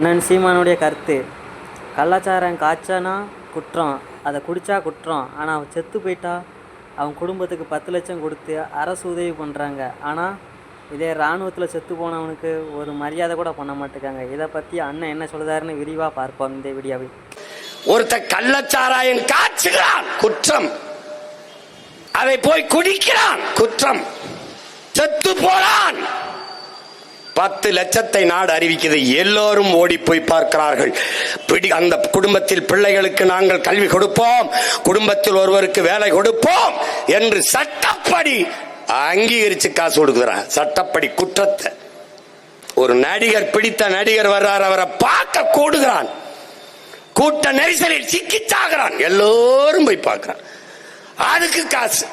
அண்ணன் சீமானுடைய கருத்து. கலாச்சாரம் காய்ச்சானா குற்றம் அதை குடித்தா குற்றம் ஆனால் அவன் செத்து போயிட்டா? அவன் குடும்பத்துக்கு பத்து லட்சம் கொடுத்து அரசு உதவி பண்ணுறாங்க ஆனால் இதே இராணுவத்தில் செத்து போனவனுக்கு ஒரு மரியாதை கூட பண்ண மாட்டேங்காங்க. இதை பற்றி அண்ணன் என்ன சொல்கிறாருன்னு விரிவாக பார்ப்போம் இந்த வீடியோவில். ஒருத்த கள்ளச்சாராயம் காய்ச்சுகிறான் குற்றம். அதை போய் குடிக்கிறான் குற்றம். செத்து போறான். பத்து லட்சத்தை நாடு அறிவிக்கிறது எல்லோரும் ஓடி போய் பார்க்கிறார்கள். பிடி அந்த குடும்பத்தில் பிள்ளைகளுக்கு நாங்கள் கல்வி கொடுப்போம். குடும்பத்தில் ஒருவருக்கு வேலை கொடுப்போம் என்று சட்டப்படி அங்கீகரிச்சு காசு கொடுக்கிறான். சட்டப்படி குற்றத்தை. ஒரு நடிகர் பிடித்த நடிகர் வர்றார் அவரை பார்க்க கூடுகிறான். கூட்ட நெரிசலில் சிக்கி சாகிறான் எல்லோரும் போய் பார்க்கிறான். அதுக்கு காசு.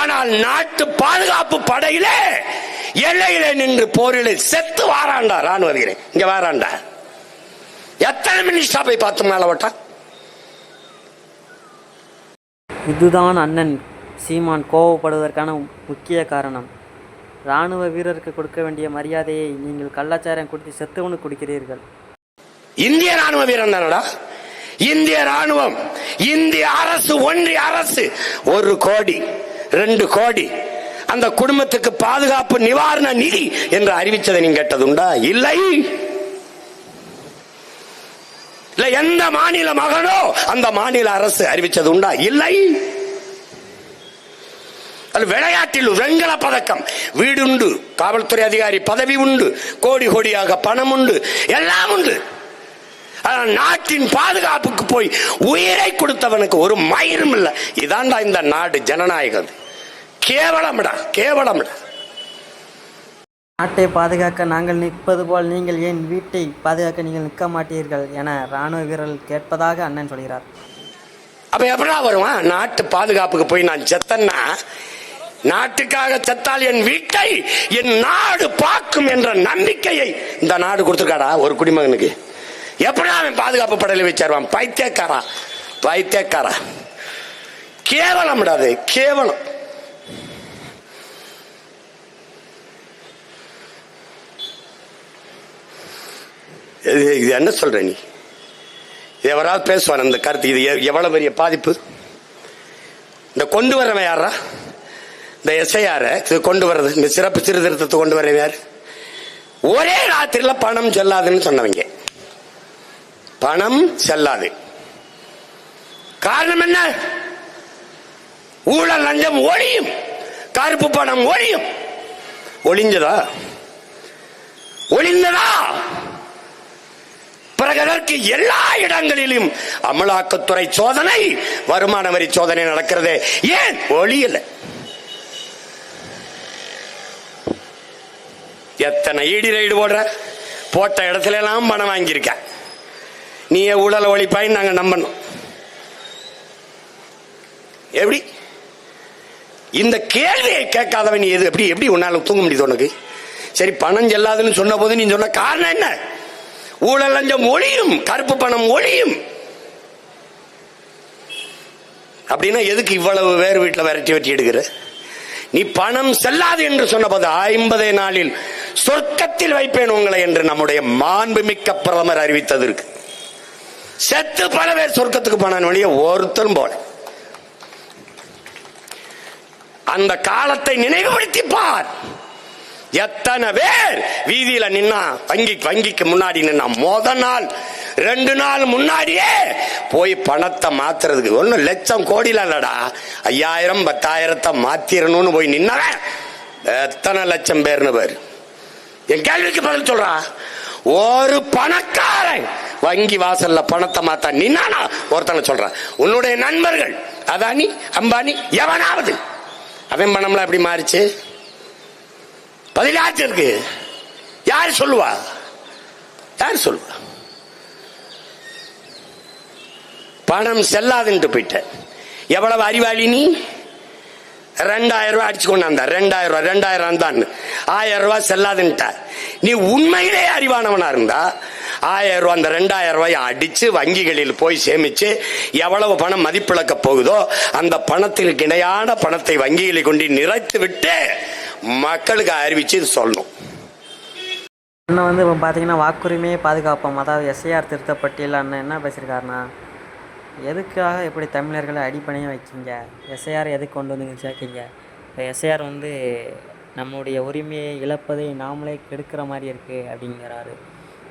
ஆனால் நாட்டு பாதுகாப்பு படையிலே எல்லையிலே நின்று போரிலே செத்து வாராண்டா ராணுவ வீரன் இங்க வாராண்டா. எத்தனை மினிஸ்டா போய் பார்த்து மேல ஓட்டான் இதுதான் அண்ணன். சீமான் கோவப்படுவதற்கான முக்கிய காரணம். இராணுவ வீரருக்கு கொடுக்க வேண்டிய மரியாதையை நீங்கள் கள்ளச்சாராயம் குடித்து செத்தவனுக்கு கொடுக்கிறீர்கள். இந்திய ராணுவ வீரன் தானடா? இந்திய ராணுவம் இந்திய அரசு ஒன்றிய அரசு. ஒரு கோடி ரெண்டு கோடி அந்த குடும்பத்துக்கு பாதுகாப்பு நிவாரண நிதி என்று அறிவித்ததை நீங்க கேட்டதுண்டா? இல்லை. இல்ல எந்த மாநில மகனோ அந்த மாநில அரசு அறிவிச்சது உண்டா இல்லை. அது விளையாட்டில் வெண்கல பதக்கம். வீடுண்டு காவல்துறை அதிகாரி பதவி உண்டு கோடி கோடியாக பணம் உண்டு எல்லாம் உண்டு. ஆனால் நாட்டின் பாதுகாப்புக்கு போய் உயிரை கொடுத்தவனுக்கு ஒரு மயிரும் இல்லை. இதாண்டா இந்த நாடு ஜனநாயகம். கேவலம்டா கேவலம்டா. நாட்டை பாதுகாக்க நாங்கள் நிற்பது போல் நீங்கள் ஏன் வீட்டை பாதுகாக்க நீங்கள் நிற்க மாட்டீர்கள் என இராணுவ வீரர்கள் கேட்பதாக அண்ணன் சொல்கிறார். அப்ப எப்படா வருவான்? நாட்டு பாதுகாப்புக்கு போய் நான் செத்தன்னா நாட்டுக்காக செத்தால் என் வீட்டை என் நாடு பார்க்கும் என்ற நம்பிக்கையை இந்த நாடு கொடுத்துருக்காடா ஒரு குடிமகனுக்கு. எப்படா அவன் பாதுகாப்பு படையில வச்சிருவான் பைத்தியக்காரா? பைத்தியக்காரா? கேவலம் அது கேவலம். இது இது என்ன சொல்ற நீ? எவராவது பேசுவார் அந்த கருத்து. இது எவ்வளவு பெரிய பாதிப்பு? இந்த கொண்டு வரவன் யாரா இந்த எஸ்ஐஆர இது கொண்டு வர்றது. இந்த சிறப்பு சீர்திருத்தத்தை கொண்டு வரவன் யார்? ஒரே ராத்திரில பணம் செல்லாதுன்னு சொன்னவங்க. பணம் செல்லாது. காரணம் என்ன? ஊழல் லஞ்சம் ஒழியும். கருப்பு பணம் ஒழியும். ஒளிஞ்சதா? ஒளிந்ததா? பிறகு அதற்கு எல்லா இடங்களிலும் அமலாக்கத்துறை சோதனை வருமான வரி சோதனை நடக்கிறது. ஏன்? ஒளியல எத்தனை ஈடி ரைடு போடுற? போட்ட இடத்துல எல்லாம் பணம் வாங்கியிருக்க. நீ ஊழல் ஒழிப்பாய் நாங்க நம்பணும். எப்படி? இந்த கேள்வியை கேட்காதவன் நீ எது? எப்படி எப்படி உன்னால தூங்க முடியுது உனக்கு? சரி பணம் செல்லாதுன்னு சொன்ன போது நீ சொன்ன காரணம் என்ன? ஊழல் லஞ்சம் ஒழியும் கருப்பு பணம் ஒழியும். அப்படின்னா எதுக்கு இவ்வளவு வேறு வீட்டில் விரட்டி வெட்டி எடுக்கிற? நீ பணம் செல்லாது என்று சொன்னபோது ஐம்பதே நாளில் சொர்க்கத்தில் வைப்பேன் உங்களை என்று நம்முடைய மாண்புமிக்க பிரதமர் அறிவித்தது இருக்கு. செத்து பல பேர் சொர்க்கத்துக்கு போனான் வழிய ஒருத்தரும் போல. அந்த காலத்தை நினைவுபடுத்தி பார் எத்தனை பேர் வீதியில நின்னா வங்கி வங்கிக்கு முன்னாடி நின்னா முத நாள் ரெண்டு நாள் முன்னாடியே போய் பணத்தை மாத்துறதுக்கு ஒண்ணு லட்சம் கோடியில இல்லடா. ஐயாயிரம் பத்தாயிரத்தை மாத்திரணும்னு போய் நின்னவன் எத்தனை லட்சம் பேர்னு பேர். என் கேள்விக்கு பதில் சொல்றா. ஒரு பணக்காரன் வங்கி வாசல்ல பணத்தை மாத்தா நின்னானா? ஒருத்தனை சொல்றான் உன்னுடைய நண்பர்கள் அதானி அம்பானி எவனாவது. அவன் பணம்லாம் எப்படி மாறிச்சு? பதிலாச்சு இருக்கு. யார் சொல்லுவா? யார் சொல்லுவா? பணம் செல்லாதுன்ட்டு போயிட்டேன் எவ்வளவு அறிவாளி நீ? ரெண்டாயிரம் ரூபாய் அடிச்சு கொண்டாந்த. ரெண்டாயிரம் ரூபாய் ரெண்டாயிரம் தான். ஆயிரம் ரூபாய் செல்லாதுன்ட்ட. நீ உண்மையிலே அறிவானவனா இருந்தா ஆயிரம் ரூபாய் அந்த ரெண்டாயிரம் ரூபாய் அடிச்சு வங்கிகளில் போய் சேமிச்சு எவ்வளவு பணம் மதிப்பிழக்க போகுதோ அந்த பணத்திற்கு இணையான பணத்தை வங்கிகளில் கொண்டு நிறைத்து விட்டு மக்களுக்கு அறிவிச்சு இது சொல்லணும். அண்ணன் வந்து இப்போ பார்த்தீங்கன்னா வாக்குரிமையை பாதுகாப்போம். அதாவது எஸ்ஐஆர் திருத்தப்பட்டியல் அண்ணன் என்ன பேசியிருக்காருன்னா எதுக்காக இப்படி தமிழர்களை அடிப்படையாக வைக்கீங்க? எஸ்ஐஆர் எதுக்கு கொண்டு வந்து சேர்க்கிங்க சேர்க்கீங்க? இப்போ எஸ்ஐஆர் வந்து நம்முடைய உரிமையை இழப்பதை நாமளே கெடுக்கிற மாதிரி இருக்குது அப்படிங்கிறாரு.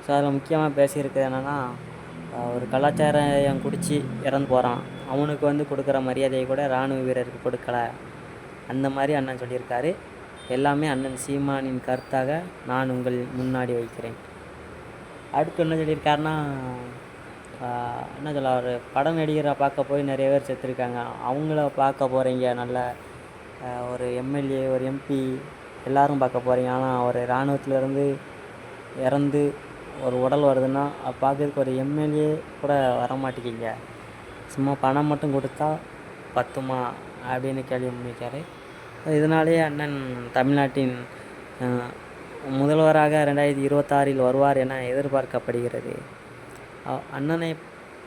ஸோ அதில் முக்கியமாக பேசியிருக்கிறது என்னென்னா ஒரு கலாச்சாரம் குடித்து இறந்து போகிறான் அவனுக்கு வந்து கொடுக்குற மரியாதையை கூட இராணுவ வீரருக்கு கொடுக்கலை. அந்த மாதிரி அண்ணன் சொல்லியிருக்காரு. எல்லாமே அண்ணன் சீமானின் கருத்தாக நான் உங்கள் முன்னாடி வைக்கிறேன். அடுத்து என்ன சொல்லியிருக்காருன்னா என்ன சொல்ல ஒரு படம் நடிகரை பார்க்க போய் நிறைய பேர் செத்துருக்காங்க. அவங்கள பார்க்க போகிறீங்க நல்ல ஒரு எம்எல்ஏ ஒரு எம்பி எல்லோரும் பார்க்க போகிறீங்க ஆனால் ஒரு இராணுவத்திலேருந்து இறந்து ஒரு உடல் வருதுன்னா அது பார்க்கறதுக்கு ஒரு எம்எல்ஏ கூட வர சும்மா பணம் மட்டும் கொடுத்தா பத்துமா? அப்படின்னு கேள்வி முன்வைக்காரு இதனாலேயே அண்ணன் தமிழ்நாட்டின் முதல்வராக ரெண்டாயிரத்தி இருபத்தாறில் வருவார் என எதிர்பார்க்கப்படுகிறது. அண்ணனை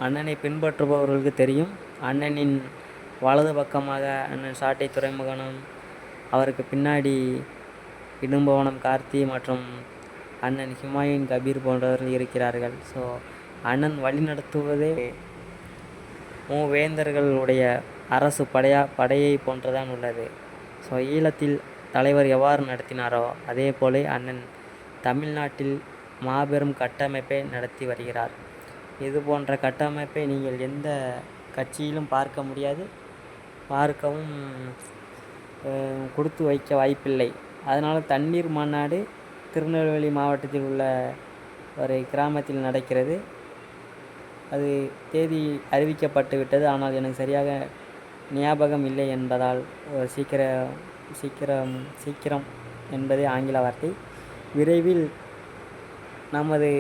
அண்ணனை பின்பற்றுபவர்களுக்கு தெரியும். அண்ணனின் வலது பக்கமாக அண்ணன் சாட்டை துறைமுகனும் அவருக்கு பின்னாடி இடும்பவனம் கார்த்தி மற்றும் அண்ணன் ஹிமாயின் கபீர் போன்றவர்கள் இருக்கிறார்கள். ஸோ அண்ணன் வழிநடத்துவதே மூவேந்தர்களுடைய அரசு படையா படையை போன்றுதான் உள்ளது. ஸோ ஈழத்தில் தலைவர் எவ்வாறு நடத்தினாரோ அதே போல அண்ணன் தமிழ்நாட்டில் மாபெரும் கட்டமைப்பை நடத்தி வருகிறார். இது போன்ற கட்டமைப்பை நீங்கள் எந்த கட்சியிலும் பார்க்க முடியாது. பார்க்கவும் கொடுத்து வைக்க வாய்ப்பில்லை. அதனால் தண்ணீர் மாநாடு திருநெல்வேலி மாவட்டத்தில் உள்ள ஒரு கிராமத்தில் நடக்கிறது. அது தேதி அறிவிக்கப்பட்டு விட்டது. ஆனால் எனக்கு சரியாக ஞாபகம் இல்லை என்பதால் ஒரு சீக்கிரம் சீக்கிரம் சீக்கிரம் என்பதே ஆங்கில வார்த்தை. விரைவில் நமது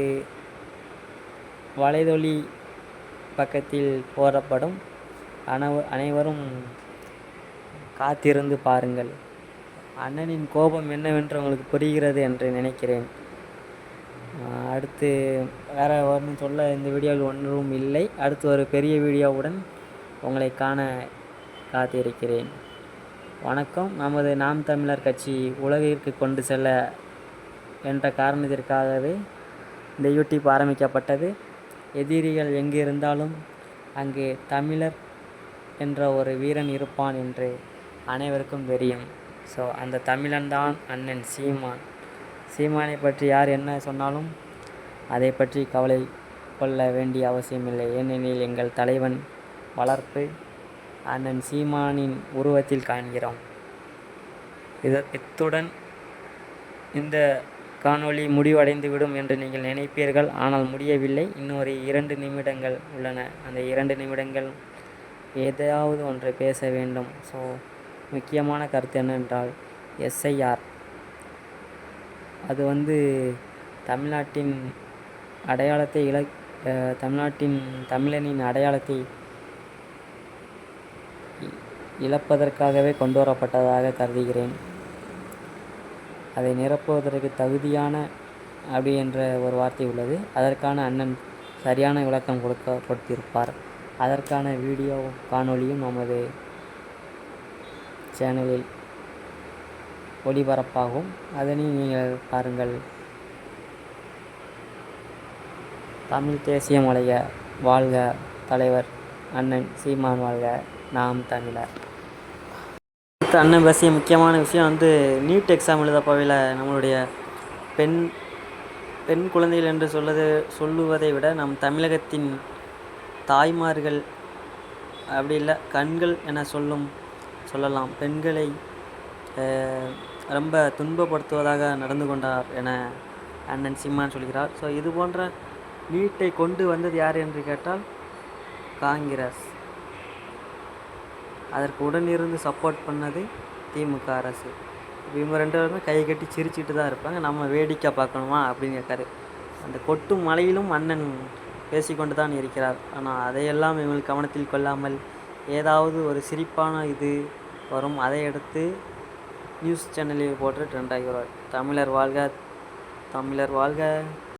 வலைதொலி பக்கத்தில் போடப்படும். அனவ அனைவரும் காத்திருந்து பாருங்கள். அண்ணனின் கோபம் என்னவென்று உங்களுக்கு புரிகிறது என்று நினைக்கிறேன். அடுத்து வேறு ஒன்றும் சொல்ல இந்த வீடியோவில் ஒன்றும் இல்லை. அடுத்து ஒரு பெரிய வீடியோவுடன் உங்களை காண காத்திருக்கிறேன். வணக்கம். நமது நாம் தமிழர் கட்சி உலகிற்கு கொண்டு செல்ல என்ற காரணத்திற்காகவே இந்த யூடியூப் ஆரம்பிக்கப்பட்டது. எதிரிகள் எங்கு இருந்தாலும் அங்கே தமிழர் என்ற ஒரு வீரன் இருப்பான் என்று அனைவருக்கும் தெரியும். ஸோ அந்த தமிழன் தான் அண்ணன் சீமான். சீமானை பற்றி யார் என்ன சொன்னாலும் அதை பற்றி கவலை கொள்ள வேண்டிய அவசியமில்லை. ஏனெனில் எங்கள் தலைவன் வளர்ப்பு அண்ணன் சீமானின் உருவத்தில் காண்கிறோம். இத இத்துடன் இந்த காணொளி முடிவடைந்துவிடும் என்று நீங்கள் நினைப்பீர்கள். ஆனால் முடியவில்லை. இன்னொரு இரண்டு நிமிடங்கள் உள்ளன. அந்த இரண்டு நிமிடங்கள் ஏதாவது ஒன்றை பேச வேண்டும். ஸோ முக்கியமான கருத்து என்னவென்றால் எஸ்ஐஆர். அது வந்து தமிழ்நாட்டின் அடையாளத்தை இழ தமிழ்நாட்டின் தமிழனின் அடையாளத்தை இழப்பதற்காகவே கொண்டு வரப்பட்டதாக கருதுகிறேன். அதை நிரப்புவதற்கு தகுதியான அப்படி என்ற ஒரு வார்த்தை உள்ளது. அதற்கான அண்ணன் சரியான விளக்கம் கொடுக்க கொடுத்திருப்பார். அதற்கான வீடியோ காணொளியும் நமது சேனலில் ஒளிபரப்பாகும். அதனை நீங்கள் பாருங்கள். தமிழ் தேசியம் வளைய வாழ்க தலைவர் அண்ணன் சீமான் வாழ்க. நாம் தமிழர். அடுத்து அண்ணன் பேசிய முக்கியமான விஷயம் வந்து நீட் எக்ஸாம் எழுத போவையில் நம்மளுடைய பெண் பெண் குழந்தைகள் என்று சொல்வது சொல்லுவதை விட நம் தமிழகத்தின் தாய்மார்கள் அப்படி இல்லை கண்கள் என சொல்லும் சொல்லலாம். பெண்களை ரொம்ப துன்பப்படுத்துவதாக நடந்து கொண்டார் என அண்ணன் சிம்மான் சொல்கிறார். ஸோ இது போன்ற நீட்டை கொண்டு வந்தது யார் என்று கேட்டால் காங்கிரஸ். அதற்கு உடனிருந்து சப்போர்ட் பண்ணது திமுக அரசு. இவங்க ரெண்டு பேருமே கை கட்டி சிரிச்சுட்டு தான் இருப்பாங்க. நம்ம வேடிக்கை பார்க்கணுமா? அப்படின்னு கேட்காரு. அந்த கொட்டும் மலையிலும் அண்ணன் பேசிக்கொண்டு தான் இருக்கிறார். ஆனால் அதையெல்லாம் இவங்க கவனத்தில் கொள்ளாமல் ஏதாவது ஒரு சிரிப்பான இது வரும். அதை எடுத்து நியூஸ் சேனலில் போட்டு ட்ரெண்ட் ஆகிறார் தமிழர் வாழ்க தமிழர் வாழ்க.